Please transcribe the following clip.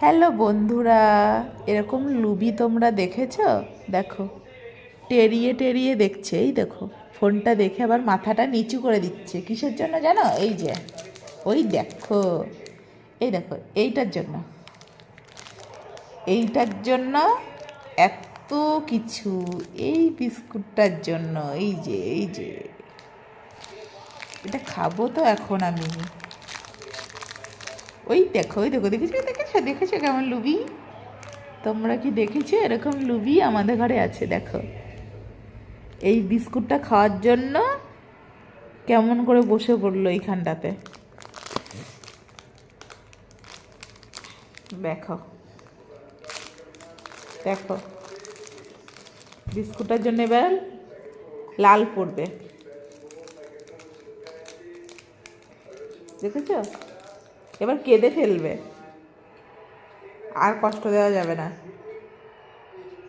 Hello বন্ধুরা, এরকম লুবি তোমরা দেখেছ? দেখো, টেরিয়ে টেরিয়ে দেখছে, এই দেখো, ফোনটা দেখে আবার মাথাটা নিচু করে দিচ্ছে। কিসের জন্য জানো? এই যে, ওই দেখো, এই দেখো, এইটার জন্য। এইটার জন্য এত কিছু, এই বিস্কুটটার জন্য, এই যে এই যে। এটা খাব তো এখন আমি। ওই দেখো ওই দেখো, দেখেছ দেখেছ দেখেছ কেমন লুবি? তোমরা কি দেখেছ? এরকম লুবি আমাদের ঘরে আছে, দেখো। এই বিস্কুটটা খাওয়ার জন্য কেমন করে বসে পড়ল এইখানটাতে। দেখো দেখো। বিস্কুটটার জন্য এবার লাল পড়বে। দেখেছ? এবার কেঁদে ফেলবে। আর কষ্ট দেওয়া যাবে না।